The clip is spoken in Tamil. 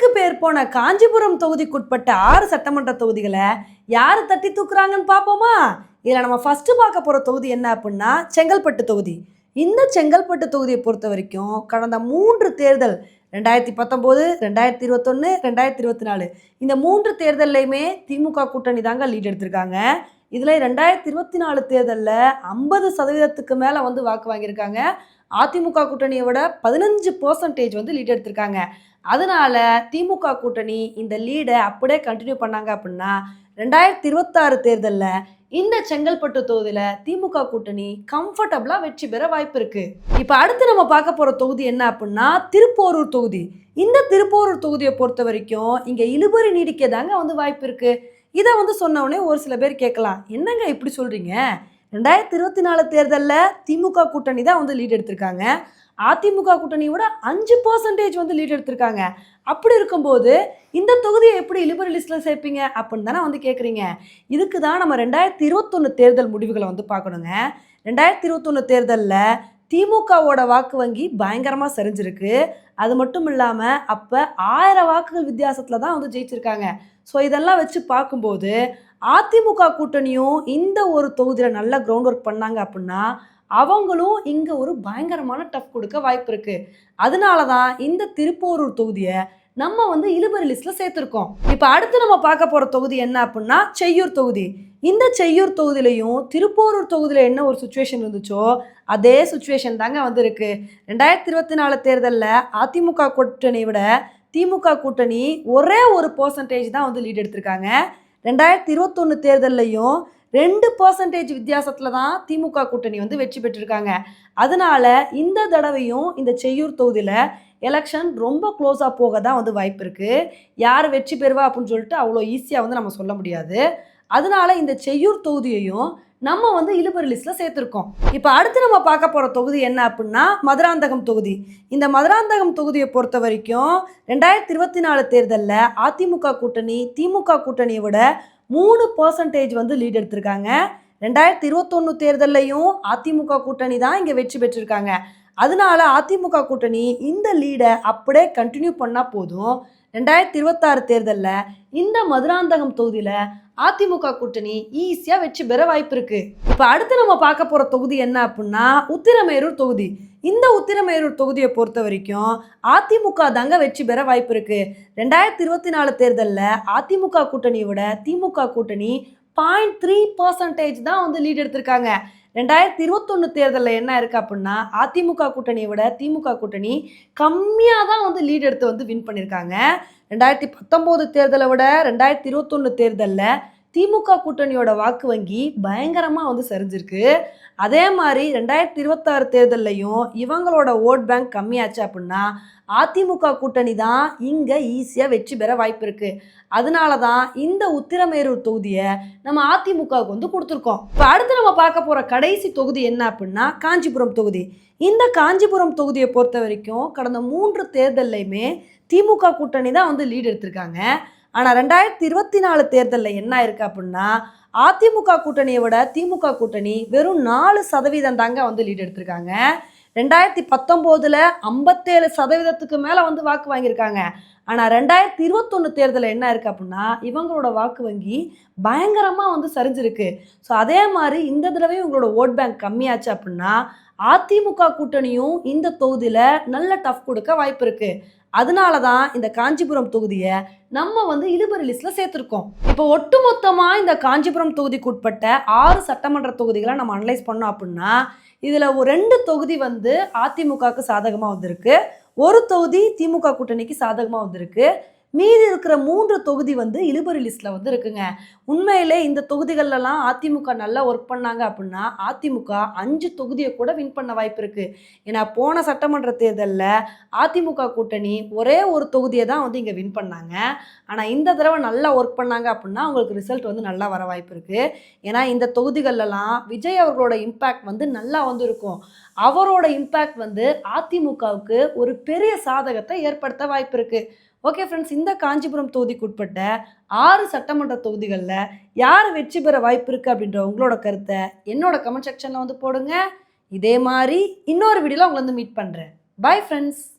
பேருக்கு பேர் போன காஞ்சிபுரம் தொகுதிக்குட்பட்ட ஆறு சட்டமன்ற தொகுதிகளை யார் தட்டி தூக்குறாங்கன்னு பார்ப்போமா? இதில் நம்ம ஃபஸ்ட்டு பார்க்க போகிற தொகுதி என்ன அப்படின்னா செங்கல்பட்டு தொகுதி. இந்த செங்கல்பட்டு தொகுதியை பொறுத்த வரைக்கும் கடந்த மூன்று தேர்தல் ரெண்டாயிரத்தி பத்தொம்போது ரெண்டாயிரத்தி இருபத்தொன்று ரெண்டாயிரத்தி இருபத்தி நாலு இந்த மூன்று தேர்தல்லையுமே திமுக கூட்டணி தாங்க லீட் எடுத்திருக்காங்க. இதில் ரெண்டாயிரத்தி இருபத்தி நாலு தேர்தலில் ஐம்பது சதவீதத்துக்கு மேலே வந்து வாக்கு வாங்கியிருக்காங்க. அதிமுக கூட்டணியை விட பதினஞ்சு பர்சன்டேஜ் வந்து லீட் எடுத்திருக்காங்க. அதனால திமுக கூட்டணி இந்த லீடை அப்படியே கண்டினியூ பண்ணாங்க அப்படின்னா ரெண்டாயிரத்தி இருபத்தாறு தேர்தலில் இந்த செங்கல்பட்டு தொகுதியில் திமுக கூட்டணி கம்ஃபர்டபுளாக வெற்றி பெற வாய்ப்பு இருக்குது இப்போ அடுத்து நம்ம பார்க்க போகிற தொகுதி என்ன அப்படின்னா திருப்போரூர் தொகுதி. இந்த திருப்போரூர் தொகுதியை பொறுத்த வரைக்கும் இங்கே இழுபறி நீடிக்க தாங்க வந்து வாய்ப்பு இருக்குது இதை வந்து சொன்ன உடனே ஒரு சில பேர் கேட்கலாம். என்னங்க இப்படி சொல்கிறீங்க ரெண்டாயிரத்தி இருபத்தி நாலு தேர்தலில் திமுக கூட்டணி தான் வந்து லீட் எடுத்திருக்காங்க. அதிமுக கூட்டணியோட அஞ்சு பர்சன்டேஜ் வந்து லீட் எடுத்திருக்காங்க. அப்படி இருக்கும்போது இந்த தொகுதியை எப்படி இலிபரல் லிஸ்ட்டில் சேர்ப்பீங்க அப்படின்னு தானே வந்து கேட்குறீங்க இதுக்கு தான் நம்ம ரெண்டாயிரத்தி இருபத்தொன்று தேர்தல் முடிவுகளை வந்து பார்க்கணுங்க. ரெண்டாயிரத்தி இருபத்தொன்று தேர்தலில் திமுகவோட வாக்கு வங்கி பயங்கரமாக செறிஞ்சிருக்கு அது மட்டும் இல்லாமல் அப்போ ஆயிரம் வாக்குகள் வித்தியாசத்தில் தான் வந்து ஜெயிச்சிருக்காங்க. ஸோ இதெல்லாம் வச்சு பார்க்கும்போது அதிமுக கூட்டணியும் இந்த ஒரு தொகுதியில் நல்ல கிரவுண்ட் ஒர்க் பண்ணாங்க அப்படின்னா அவங்களும் இங்கே ஒரு பயங்கரமான டஃப் கொடுக்க வாய்ப்பு இருக்குது அதனால தான் இந்த திருப்போரூர் தொகுதியை நம்ம வந்து இழுபறி லிஸ்ட்டில் சேர்த்துருக்கோம். இப்போ அடுத்து நம்ம பார்க்க போகிற தொகுதி என்ன அப்படின்னா செய்யூர் தொகுதி. இந்த செய்யூர் தொகுதியிலையும் திருப்போரூர் தொகுதியில் என்ன ஒரு சுச்சுவேஷன் இருந்துச்சோ அதே சுச்சுவேஷன் தாங்க வந்திருக்கு. ரெண்டாயிரத்தி இருபத்தி நாலு தேர்தலில் அதிமுக கூட்டணியை விட திமுக கூட்டணி ஒரே ஒரு பர்சன்டேஜ் தான் வந்து லீட் எடுத்திருக்காங்க. ரெண்டாயிரத்தி இருபத்தொன்று தேர்தல்லையும் ரெண்டு பர்சன்டேஜ் வித்தியாசத்தில் தான் திமுக கூட்டணி வந்து வெற்றி பெற்றிருக்காங்க. அதனால இந்த தடவையும் இந்த செய்யூர் தொகுதியில் எலெக்ஷன் ரொம்ப க்ளோஸாக போக தான் வந்து வாய்ப்பு இருக்குது யார் வெற்றி பெறுவா அப்படின்னு சொல்லிட்டு அவ்வளோ ஈஸியாக வந்து நம்ம சொல்ல முடியாது. அதனால இந்த செய்யூர் தொகுதியையும் நம்ம வந்து இழுபறி லிஸ்ட்டில் சேர்த்துருக்கோம். இப்போ அடுத்து நம்ம பார்க்க போகிற தொகுதி என்ன அப்படின்னா மதுராந்தகம் தொகுதி. இந்த மதுராந்தகம் தொகுதியை பொறுத்த வரைக்கும் ரெண்டாயிரத்தி இருபத்தி நாலு தேர்தலில் அதிமுக கூட்டணி திமுக கூட்டணியை விட மூணு பர்சன்டேஜ் வந்து லீட் எடுத்திருக்காங்க. ரெண்டாயிரத்தி இருபத்தொன்று தேர்தல்லையும் அதிமுக கூட்டணி தான் இங்கே வெற்றி பெற்றிருக்காங்க. அதனால அதிமுக கூட்டணி இந்த லீடை அப்படியே கண்டினியூ பண்ணால் போதும். ரெண்டாயிரத்தி இருபத்தாறு தேர்தலில் இந்த மதுராந்தகம் தொகுதியில் அதிமுக கூட்டணி ஈஸியாக வெற்றி பெற வாய்ப்பு இருக்கு. இப்போ அடுத்து நம்ம பார்க்க போகிற தொகுதி என்ன அப்படின்னா உத்திரமேரூர் தொகுதி. இந்த உத்திரமேரூர் தொகுதியை பொறுத்த வரைக்கும் அதிமுக தாங்க வெற்றி பெற வாய்ப்பு இருக்கு. ரெண்டாயிரத்தி இருபத்தி நாலு தேர்தலில் அதிமுக கூட்டணியோட திமுக கூட்டணி பாயிண்ட் த்ரீ பர்சன்டேஜ் தான் வந்து லீட் எடுத்திருக்காங்க. ரெண்டாயிரத்தி இருபத்தொன்று தேர்தலில் என்ன இருக்குது அப்படின்னா அதிமுக கூட்டணியை விட திமுக கூட்டணி கம்மியாக தான் வந்து லீட் எடுத்து வந்து வின் பண்ணியிருக்காங்க ரெண்டாயிரத்தி பத்தொம்போது தேர்தலை விட ரெண்டாயிரத்தி இருபத்தொன்று தேர்தலில் திமுக கூட்டணியோட வாக்கு வங்கி பயங்கரமாக வந்து சரிஞ்சிருக்கு. அதே மாதிரி ரெண்டாயிரத்தி இருபத்தாறு தேர்தல்லையும் இவங்களோட ஓட் பேங்க் கம்மியாச்சு அப்படின்னா அதிமுக கூட்டணி தான் இங்கே ஈஸியாக வெற்றி பெற வாய்ப்பு இருக்குது அதனால தான் இந்த உத்திரமேரூர் தொகுதியை நம்ம அதிமுகவுக்கு வந்து கொடுத்துருக்கோம். இப்போ அடுத்து நம்ம பார்க்க போகிற கடைசி தொகுதி என்ன அப்படின்னா காஞ்சிபுரம் தொகுதி. இந்த காஞ்சிபுரம் தொகுதியை பொறுத்த வரைக்கும் கடந்த மூன்று தேர்தல்லையுமே திமுக கூட்டணி தான் வந்து லீடு எடுத்திருக்காங்க. ஆனால் ரெண்டாயிரத்தி இருபத்தி நாலு தேர்தலில் என்ன ஆயிருக்கு அப்படின்னா அதிமுக கூட்டணியை விட திமுக கூட்டணி வெறும் நாலு சதவீதம் தாங்க வந்து லீட் எடுத்திருக்காங்க. ரெண்டாயிரத்தி பத்தொம்போதில் ஐம்பத்தேழு சதவீதத்துக்கு மேலே வந்து வாக்கு வாங்கியிருக்காங்க. ஆனால் ரெண்டாயிரத்தி இருபத்தொன்று தேர்தலில் என்ன இருக்குது அப்படின்னா இவங்களோட வாக்கு வங்கி பயங்கரமாக வந்து சரிஞ்சிருக்கு. ஸோ அதே மாதிரி இந்த தடவையும் இவங்களோட ஓட் பேங்க் கம்மியாச்சு அப்படின்னா அதிமுக கூட்டணியும் இந்த தொகுதியில் நல்ல டஃப் கொடுக்க வாய்ப்பு இருக்குது அதனால தான் இந்த காஞ்சிபுரம் தொகுதியை நம்ம வந்து இழுபறி லிஸ்ட்டில் சேர்த்துருக்கோம். இப்போ ஒட்டுமொத்தமாக இந்த காஞ்சிபுரம் தொகுதிக்கு உட்பட்ட ஆறு சட்டமன்ற தொகுதிகளை நம்ம அனலைஸ் பண்ணோம் அப்படின்னா இதில் ஒரு ரெண்டு தொகுதி வந்து அதிமுகவுக்கு சாதகமாக வந்திருக்கு. ஒரு தொகுதி திமுக கூட்டணிக்கு சாதகமாக வந்திருக்கு. மீதி இருக்கிற மூன்று தொகுதி வந்து இழுபறி லிஸ்ட்டில் வந்து இருக்குங்க. உண்மையிலே இந்த தொகுதிகளெல்லாம் அதிமுக நல்லா ஒர்க் பண்ணாங்க அப்படின்னா அதிமுக அஞ்சு தொகுதியை கூட வின் பண்ண வாய்ப்பு இருக்குது ஏன்னா போன சட்டமன்ற தேர்தலில் அதிமுக கூட்டணி ஒரே ஒரு தொகுதியை தான் வந்து இங்கே வின் பண்ணாங்க. ஆனால் இந்த தடவை நல்லா ஒர்க் பண்ணாங்க அப்படின்னா அவங்களுக்கு ரிசல்ட் வந்து நல்லா வர வாய்ப்பு இருக்குது ஏன்னா இந்த தொகுதிகளெல்லாம் விஜய் அவர்களோட இம்பேக்ட் வந்து நல்லா வந்து இருக்கும். அவரோட இம்பேக்ட் வந்து அதிமுகவுக்கு ஒரு பெரிய சாதகத்தை ஏற்படுத்த வாய்ப்பு இருக்குது ஓகே ஃப்ரெண்ட்ஸ் இந்த காஞ்சிபுரம் தொகுதிக்கு உட்பட்ட ஆறு சட்டமன்ற தொகுதிகளில் யார் வெற்றி பெற வாய்ப்பு இருக்குது அப்படின்ற உங்களோட கருத்தை என்னோட கமெண்ட் செக்ஷனில் வந்து போடுங்க. இதே மாதிரி இன்னொரு வீடியோவில் உங்களை வந்து மீட் பண்ணுறேன் பாய் ஃப்ரெண்ட்ஸ்